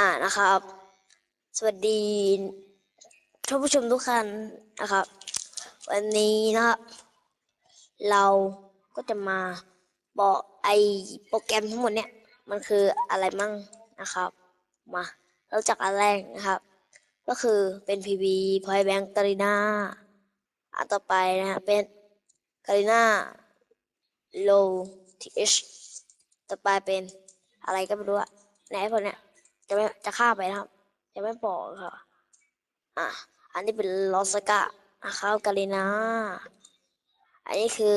อ่านะครับ สวัสดีท่านผู้ชมทุกท่านนะครับ วันนี้นะครับเราก็จะมาบอกไอโปรแกรมทั้งหมดเนี่ย มันคืออะไรมั่งนะครับ มาเริ่มจากอันแรกนะครับ ก็คือเป็น PV Point Bank ก a ริน่าอันต่อไปนะฮะเป็นก a ริน่า Low TH ต่อไปเป็นอะไรก็ไม่รู้อะในไอพวกเนี้ย จะไม่จะข้าไปนะครับ จะไม่บอกครับอะ อันนี้เป็นลอสกะนะครับกาลินาอันนี้คือ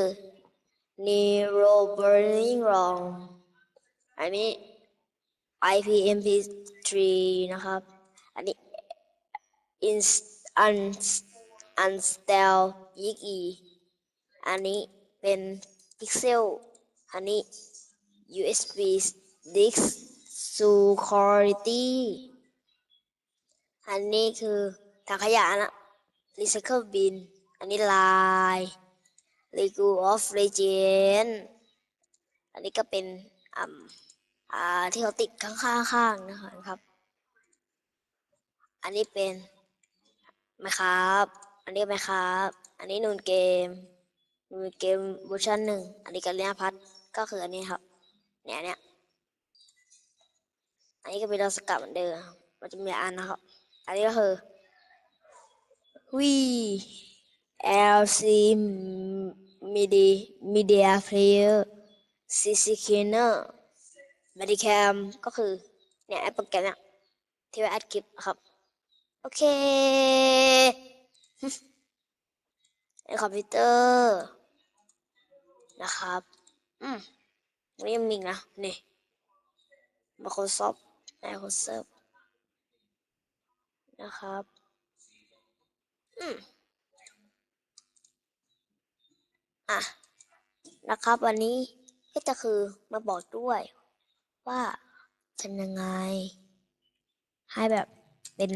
Nero Burning Wrong อันนี้ IPMP3 นะครับ อันนี้ Inst un Unstel Yiki อันนี้เป็น Pixel อันนี้ USB Disk Security อันนี้คือถังขยะนะ Recycle Bin อันนี้ลาย Lego of Legend อันนี้ก็เป็นอ่ำอ่าที่เขาติดข้างๆนะครับ อันนี้เป็นไหมครับ อันนี้ไหมครับ อันนี้นูนเกมนูนเกมเวอร์ชันหนึ่งอันนี้กันเลียพัดก็คืออันนี้ครับเนี่ยเนี่ย อันนี้ก็เป็นดาวสกัดเหมือนเดิมมันจะมีอันนะครับ อันนี้ก็คือ V LC Media Media Player CC Cleaner Medicam ก็คือเนี่ยไอ้โปรแกรมเนี่ยที่ไว้อัดคลิปครับ โอเคในคอมพิวเตอร์นะครับ อืมนี่ยังมีนะ นี่ Microsoft Microsoft นะครับ อืมอะ นะครับ วันนี้ก็จะคือมาบอกด้วย ว่าทำยังไง ให้แบบเป็น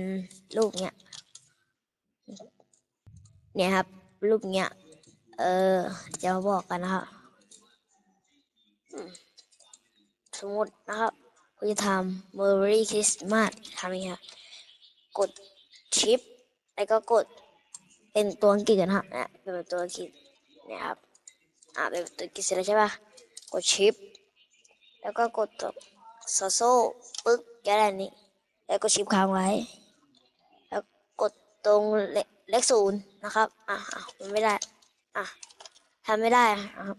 รูปเนี้ย เนี่ยครับ รูปเนี้ย เออ จะมาบอกกันนะครับสมมตินะครับ เราจะทำ Merry Christmas ทำยังไงครับกดชิป แล้วก็กดเป็นตัวอังกฤษกันฮะนะเป็นตัวอังกฤษนี่ยครับอ่าเป็นตัวอังกฤษเสร็จแล้วใช่ป่ะกดชิป แล้วก็กดตัวโซโซ่ปึ๊กแค่นั้นนี้แล้วก็ชิปค้างไว้ แล้วกดตรงเลเลขศูนย์นะครับอะอะมันไม่ได้อะทำไม่ได้นะครับ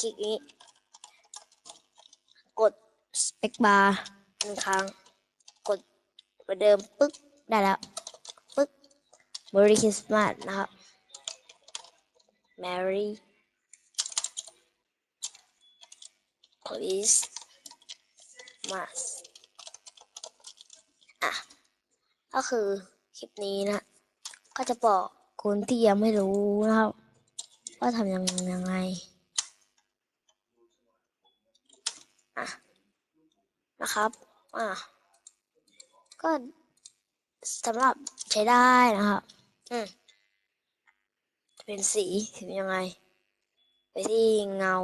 คลิกนี้ สเปคบาร์หนึ่งครั้ง กดเหมือนเดิมปึ๊กได้แล้ว ปึ๊ก Merry Christmas นะครับ Merry Christmas อะ ก็คือคลิปนี้นะ ก็จะบอกคนที่ยังไม่รู้นะครับ ว่าทำยังยังไง อะ นะครับ อะก็สำหรับใช้ได้นะครับ อืมเป็นสีเป็นยังไง ไปที่เงา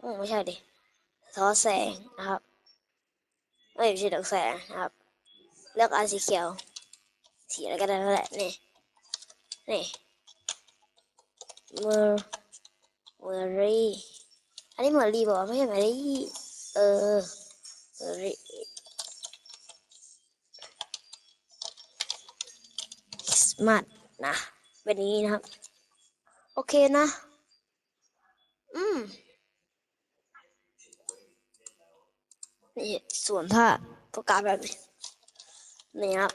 อืมไม่ใช่ดิท้อแสงนะครับไม่ใช่ดอกแสงนะครับ เลือกอันสีเขียว สีอะไรก็ได้นั่นแหละนี่นี่เมอร์เมอรี่ อันนี้เมอรี่บอกว่าไม่ใช่เมอรี่ เออ เมอรี่คริสต์มาสนะแบบนี้นะครับ โอเคนะ อืมนี่ส่วนถ้าต้องการแบบนี้นี่ครับ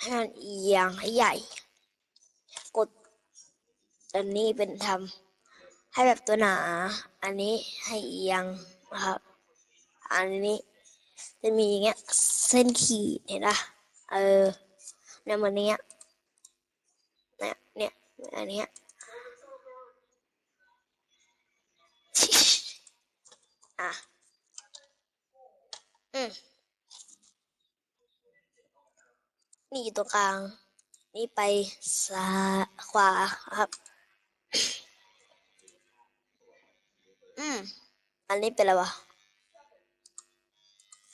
ให้มันเอียงให้ใหญ่ กด อันนี้เป็นทำให้แบบตัวหนา อันนี้ให้เอียงนะครับ อันนี้จะมีอย่างเงี้ยเส้นขีดเห็นปะเออเนี่ยมือนเนี้ยเนี่ยเนี่ยอันเนี้ยอะอืมนี่ตรงกลาง นี่ไปซ้ายขวาครับ อืม อันนี้เป็นอะไรวะ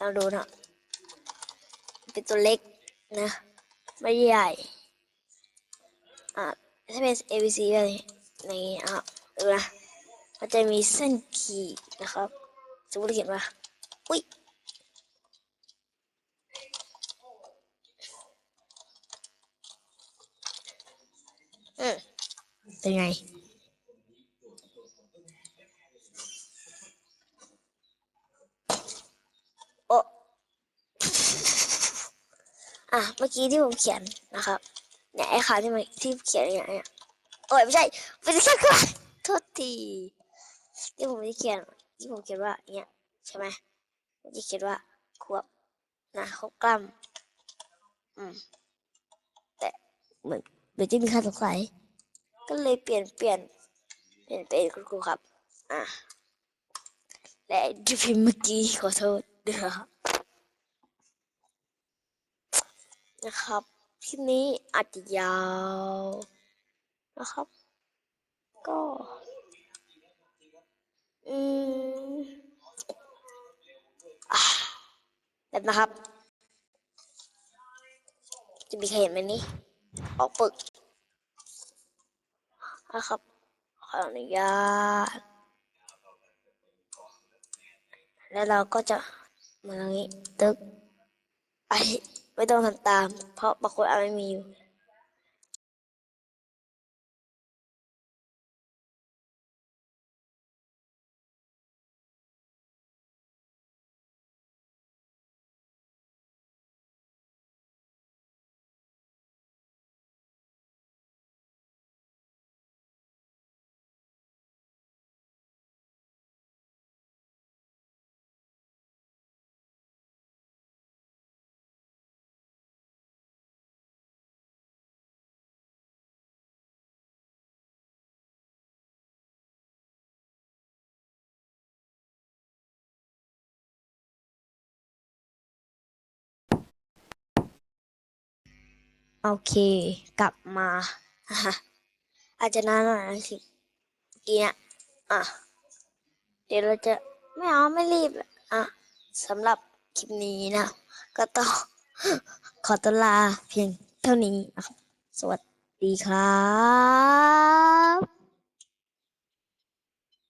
ลองดูนะเป็นตัวเล็กนะ ไม่ใหญ่ อะถ้าเป็น A B C แบบนี้อย่างนี้อะดูนะมันจะมีเส้นขีดนะครับ สมมติเขียนว่าอุ้ยอืมเป็นไง โอ้ อะเมื่อกี้ที่ผมเขียนนะครับเนี่ยไอ้ขาที่มันที่เขียนอย่างเนี้ยโอ้ยไม่ใช่เป็นแค่กระดาษโทษทีที่ผมที่เขียนที่ผมเขียนว่าเนี่ยใช่ไหมผมจะเขียนว่าขวบนะครบกล้ำอืมแต่เหมือนเหมือนจะมีค่าสงสัยก็เลยเปลี่ยนเปลี่ยนเปลี่ยนเป็นคุณครูครับ อะและที่พิมพ์เมื่อกี้ขอโทษด้วยครับ นะครับคลิปนี้อาจจะยาวนะครับ ก็ อืมอะแบบนะครับ จะมีใครเห็นไหมนี่ออกปึกนะครับ ขออนุญาต แล้วเราก็จะมาตรงนี้ตึกไอ ไม่ต้องทำตาม เพราะบางคนอาจไม่มีอยู่ โอเค กลับมาอาจจะนานหน่อยนะสิเกี้เนี่ยอะ เดี๋ยวเราจะไม่เอาไม่รีบอะสำหรับคลิปนี้นะ ก็ต้องขอตัวลาเพียงเท่านี้นะครับสวัสดีครับ